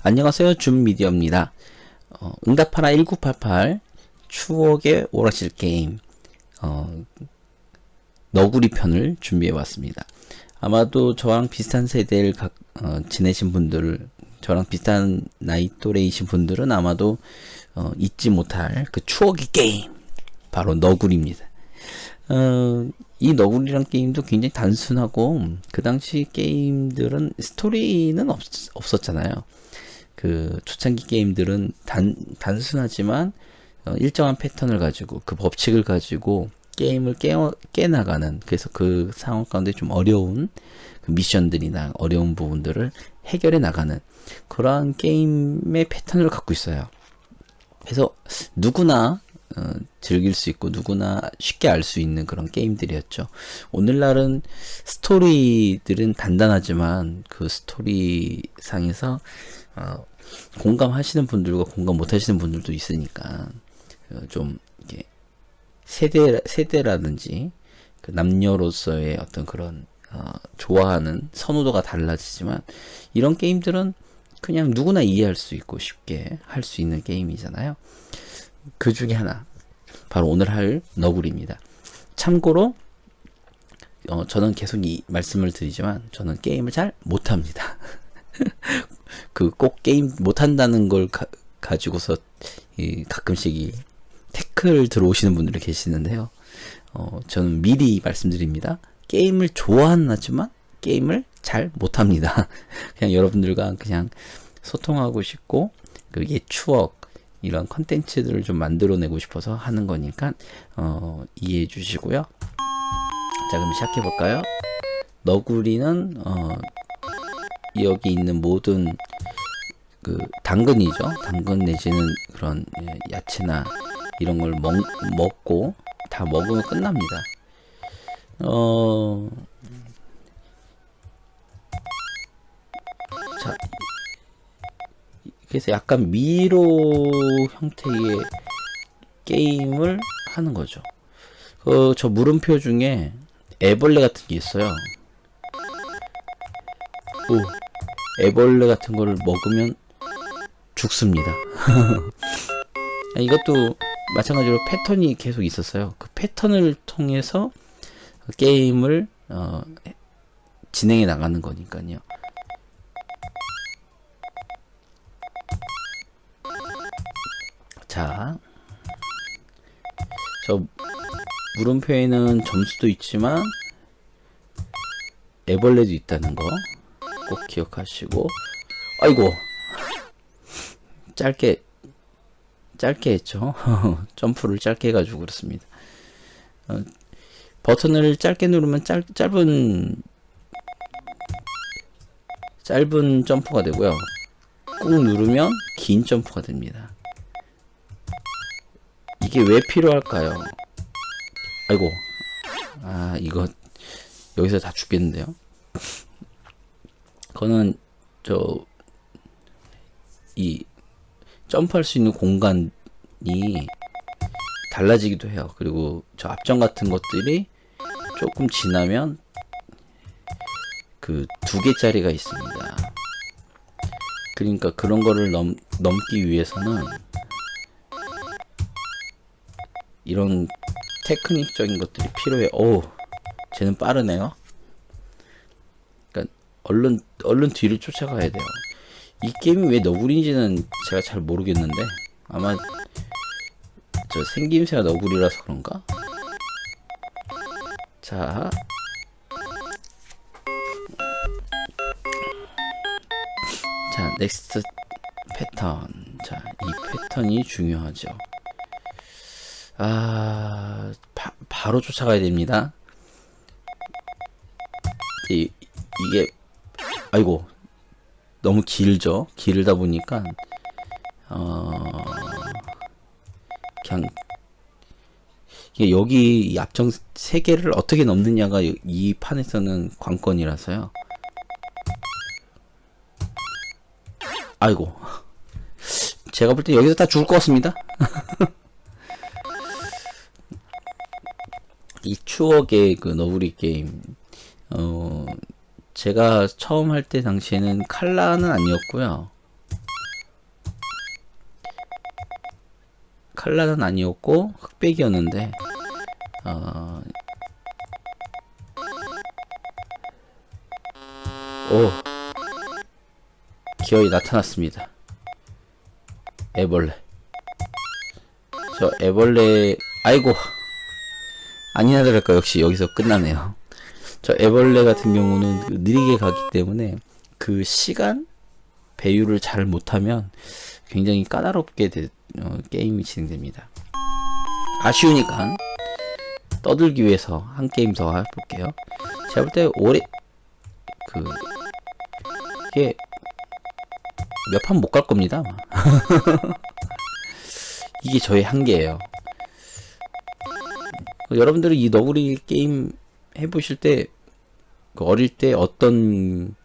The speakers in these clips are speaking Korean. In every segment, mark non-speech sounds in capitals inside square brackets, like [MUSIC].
안녕하세요. 준미디어입니다. 어, 응답하라 1988 추억의 오락실 게임 어, 너구리 편을 준비해 왔습니다. 아마도 저랑 비슷한 세대를 각, 어, 지내신 분들, 저랑 비슷한 나이 또래이신 분들은 아마도 어, 잊지 못할 그 추억의 게임 바로 너구리입니다. 어, 이 너구리란 게임도 굉장히 단순하고 그 당시 게임들은 스토리는 없, 없었잖아요. 그 초창기 게임들은 단 단순하지만 어, 일정한 패턴을 가지고 그 법칙을 가지고 게임을 깨, 깨나가는 그래서 그 상황 가운데 좀 어려운 그 미션들이나 어려운 부분들을 해결해 나가는 그러한 게임의 패턴을 갖고 있어요. 그래서 누구나 어, 즐길 수 있고 누구나 쉽게 알 수 있는 그런 게임들이었죠. 오늘날은 스토리들은 단단하지만 그 스토리 상에서 어, 공감하시는 분들과 공감 못하시는 분들도 있으니까 어, 좀 이게 세대 세대라든지 그 남녀로서의 어떤 그런 어, 좋아하는 선호도가 달라지지만 이런 게임들은 그냥 누구나 이해할 수 있고 쉽게 할 수 있는 게임이잖아요. 그 중에 하나 바로 오늘 할 너구리입니다. 참고로 어, 저는 계속 이 말씀을 드리지만 저는 게임을 잘 못합니다. [LAUGHS] 그 꼭 게임 못한다는 걸 가, 가지고서 이 가끔씩 이 태클 들어오시는 분들이 계시는데요. 어, 저는 미리 말씀드립니다. 게임을 좋아는 하지만 게임을 잘 못합니다. [LAUGHS] 그냥 여러분들과 그냥 소통하고 싶고 그게 추억 이런 컨텐츠들을 좀 만들어내고 싶어서 하는 거니까 어, 이해해 주시고요. 자 그럼 시작해 볼까요? 너구리는 어, 여기 있는 모든 그 당근이죠. 당근 내지는 그런 예, 야채나 이런 걸 먹, 먹고 다 먹으면 끝납니다. 어, 자, 그래서 약간 미로 형태의 게임을 하는 거죠. 그, 저 물음표 중에 애벌레 같은 게 있어요. 오, 애벌레 같은 거를 먹으면 죽습니다. [LAUGHS] 이것도 마찬가지로 패턴이 계속 있었어요. 그 패턴을 통해서 그 게임을 어, 진행해 나가는 거니까요. 자, 저 물음표에는 점수도 있지만 애벌레도 있다는 거 꼭 기억하시고. 아이고. 짧게 짧게 했죠. [LAUGHS] 점프를 짧게 해가지고 그렇습니다. 어, 버튼을 짧게 누르면 짧, 짧은 짧은 점프가 되고요. 꾹 누르면 긴 점프가 됩니다. 이게 왜 필요할까요? 아이고. 아 이거 여기서 다 죽겠는데요 그거는 저 이 점프할 수 있는 공간이 달라지기도 해요. 그리고 저 앞전 같은 것들이 조금 지나면 그 두 개짜리가 있습니다. 그러니까 그런 거를 넘, 넘기 위해서는 이런 테크닉적인 것들이 필요해. 오, 쟤는 빠르네요. 얼른 얼른 뒤를 쫓아가야 돼요. 이 게임이 왜 너구리인지는 제가 잘 모르겠는데 아마 저 생김새가 너구리라서 그런가? 자. 자, 넥스트 패턴. 자, 이 패턴이 중요하죠. 아, 바, 바로 쫓아가야 됩니다. 이, 이게, 아이고, 너무 길죠. 길다 보니까 어 그냥 여기 이 앞정 세 개를 어떻게 넘느냐가 이 판에서는 관건이라서요. 아이고 제가 볼 때 여기서 다 죽을 것 같습니다. [LAUGHS] 이 추억의 그 너구리 게임 어 제가 처음 할 때 당시에는 칼라는 아니었고요. 칼라는 아니었고 흑백이었는데 어... 오 기어이 나타났습니다. 애벌레 저 애벌레 아이고 아니나 다를까 역시 여기서 끝나네요. 저 애벌레 같은 경우는 그 느리게 가기 때문에 그 시간 배율을 잘 못하면 굉장히 까다롭게 되- 어, 게임이 진행됩니다. 아쉬우니까 떠들기 위해서 한 게임 더 해볼게요. 제가 볼 때 올해 그 이게 몇 판 못 갈 겁니다. [LAUGHS] 이게 저의 한계예요. 여러분들은 이 너구리 게임 해보실 때 그 어릴 때 어떤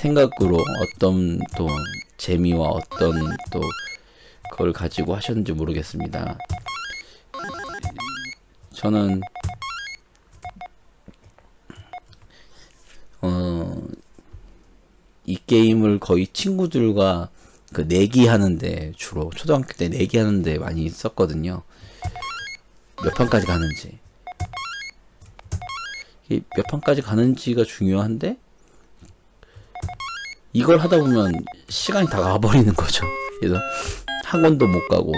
생각으로 어떤 또 재미와 어떤 또 그걸 가지고 하셨는지 모르겠습니다. 저는 어, 이 게임을 거의 친구들과 그 내기 하는데 주로 초등학교 때 내기 하는데 많이 썼거든요. 몇 판까지 가는지. 몇 판까지 가는지가 중요한데 이걸 하다 보면 시간이 다 가버리는 거죠. 그래서 학원도 못 가고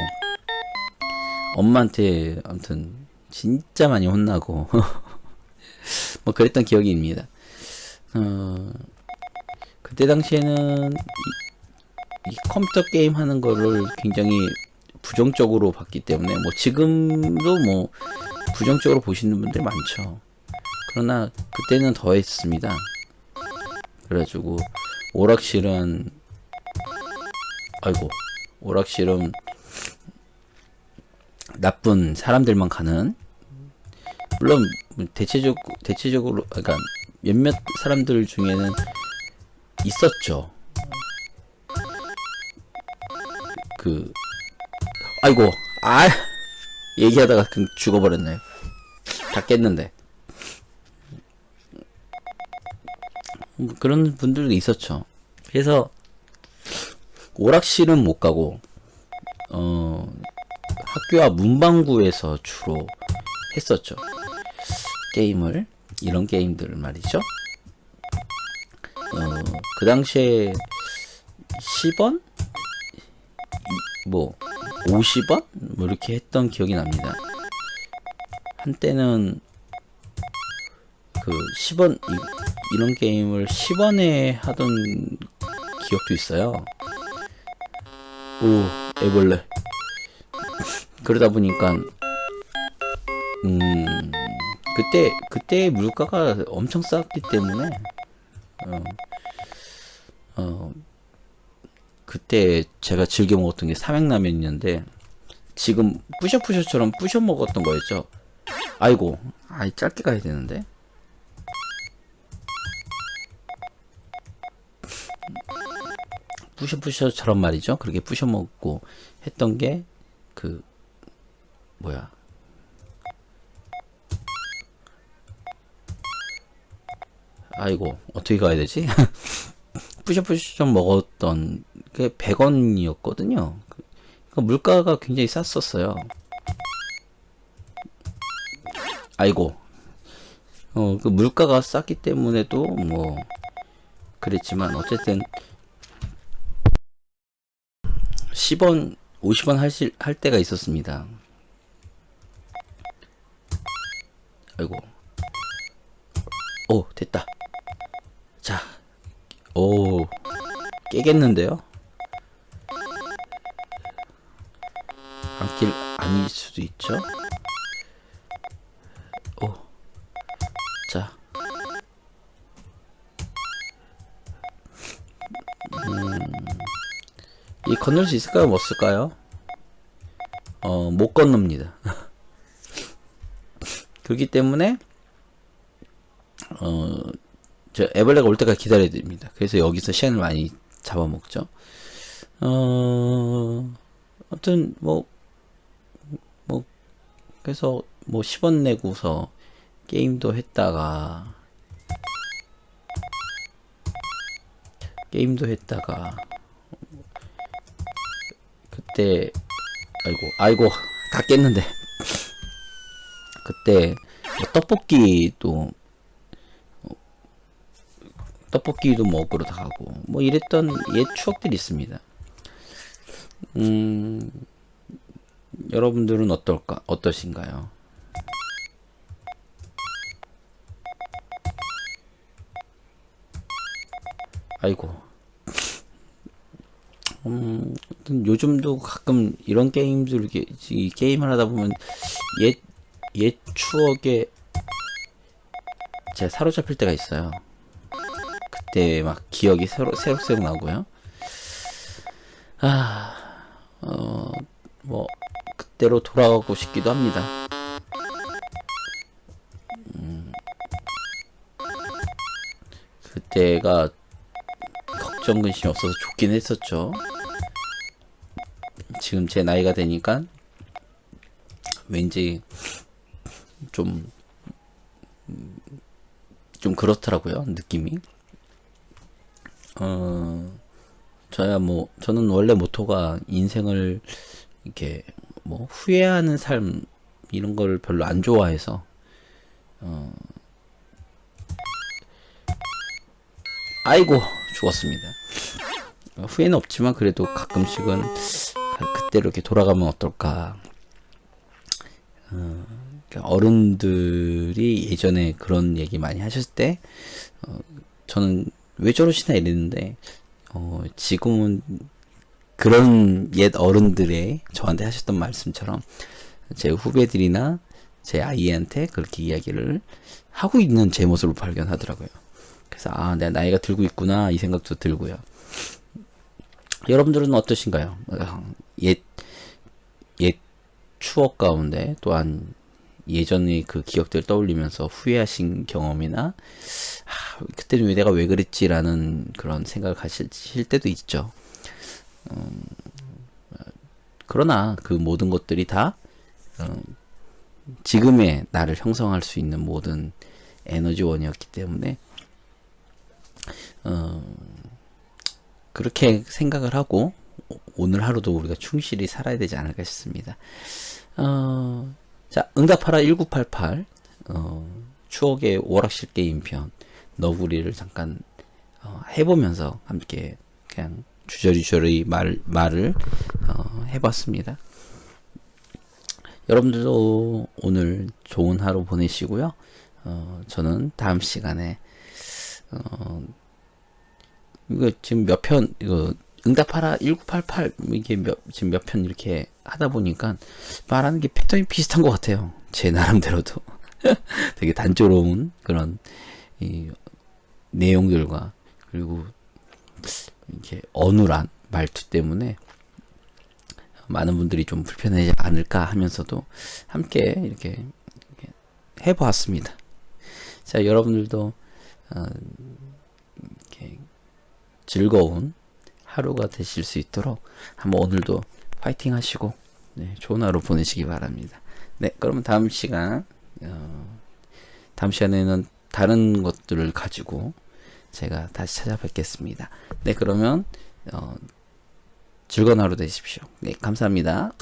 엄마한테 아무튼 진짜 많이 혼나고 [LAUGHS] 뭐 그랬던 기억입니다. 어, 그때 당시에는 이, 이 컴퓨터 게임 하는 거를 굉장히 부정적으로 봤기 때문에 뭐 지금도 뭐 부정적으로 보시는 분들 많죠. 그러나 그때는 더 했습니다. 그래가지고 오락실은 아이고 오락실은 나쁜 사람들만 가는 물론 대체적 대체적으로 그러니까 몇몇 사람들 중에는 있었죠. 그 아이고 아 얘기하다가 그냥 죽어버렸네. 다 깼는데. 그런 분들도 있었죠. 그래서 오락실은 못 가고 어 학교와 문방구에서 주로 했었죠. 게임을 이런 게임들을 말이죠. 어 그 당시에 10원 뭐 50원 뭐 이렇게 했던 기억이 납니다. 한때는 그 10원 이, 이런 게임을 10원에 하던 기억도 있어요. 오, 애벌레. 그러다 보니까 음 그때 그때 물가가 엄청 쌌기 때문에 어, 어 그때 제가 즐겨 먹었던 게 삼양라면이었는데 지금 뿌셔뿌셔처럼 뿌셔 먹었던 거였죠. 아이고, 아이 짧게 가야 되는데. 뿌셔뿌셔처럼 말이죠. 그렇게 뿌셔 먹고 했던 게 그 뭐야? 아이고 어떻게 가야 되지? [LAUGHS] 뿌셔뿌셔 좀 먹었던 게 100원이었거든요. 그 물가가 굉장히 쌌었어요. 아이고. 어, 그 물가가 쌌기 때문에도 뭐 그랬지만 어쨌든 10원, 50원 할, 시, 할 때가 있었습니다. 아이고. 오, 됐다. 자, 오, 깨겠는데요? 안길 아닐 수도 있죠? 건널 수 있을까요? 못 쓸까요? 어, 못 건넙니다. [LAUGHS] 그렇기 때문에, 어, 저 애벌레가 올 때까지 기다려야 됩니다. 그래서 여기서 시간을 많이 잡아먹죠. 어, 아무튼 뭐, 뭐, 그래서 뭐 10원 내고서 게임도 했다가, 게임도 했다가, 그때 아이고, 아이고, 다 깼는데. 그때 뭐 떡볶이도 어, 떡볶이도 먹으러 가고 뭐 이랬던 옛 추억들이 있습니다. 음, 여러분들은 어떨까 어떠신가요? 아이고. 음, 요즘도 가끔 이런 게임들 게임을 하다 보면 옛, 옛 추억에 제가 사로잡힐 때가 있어요. 그때 막 기억이 새로, 새록새록 나고요. 아, 어, 뭐, 그때로 돌아가고 싶기도 합니다. 음, 그때가 걱정 근심이 없어서 좋긴 했었죠. 지금 제 나이가 되니까 왠지 좀, 음, 좀 그렇더라고요, 느낌이. 어, 저야 뭐, 저는 원래 모토가 인생을 이렇게 뭐 후회하는 삶, 이런 걸 별로 안 좋아해서, 어, 아이고, 죽었습니다. 어, 후회는 없지만 그래도 가끔씩은 그때로 이렇게 돌아가면 어떨까. 어, 그러니까 어른들이 예전에 그런 얘기 많이 하셨을 때, 어, 저는 왜 저러시나 이랬는데, 어, 지금은 그런 옛 어른들의 저한테 하셨던 말씀처럼 제 후배들이나 제 아이한테 그렇게 이야기를 하고 있는 제 모습을 발견하더라고요. 그래서 아, 내가 나이가 들고 있구나 이 생각도 들고요. 여러분들은 어떠신가요? 어, 옛, 옛 추억 가운데 또한 예전의 그 기억들 떠올리면서 후회하신 경험이나 아, 그때는 왜 내가 왜 그랬지라는 그런 생각을 가실 때도 있죠. 음, 그러나 그 모든 것들이 다 음, 지금의 나를 형성할 수 있는 모든 에너지원이었기 때문에 어, 그렇게 생각을 하고 오- 오늘 하루도 우리가 충실히 살아야 되지 않을까 싶습니다. 어, 자, 응답하라 1988 어, 추억의 오락실 게임 편 너구리를 잠깐 어, 해보면서 함께 그냥 주저리주저리 말, 말을 어, 해봤습니다. 여러분들도 오늘 좋은 하루 보내시고요. 어, 저는 다음 시간에 어, 이거 지금 몇 편, 이거 응답하라 1988 이게 몇, 지금 몇 편 이렇게 하다 보니까 말하는 게 패턴이 비슷한 것 같아요. 제 나름대로도 [LAUGHS] 되게 단조로운 그런 이 내용들과 그리고 이렇게 어눌한 말투 때문에 많은 분들이 좀 불편하지 않을까 하면서도 함께 이렇게, 해보았습니다. 자, 여러분들도 어, 이렇게 즐거운 하루가 되실 수 있도록 한번 오늘도 파이팅 하시고 네, 좋은 하루 보내시기 바랍니다. 네, 그러면 다음 시간 어, 다음 시간에는 다른 것들을 가지고 제가 다시 찾아뵙겠습니다. 네, 그러면 어, 즐거운 하루 되십시오. 네, 감사합니다.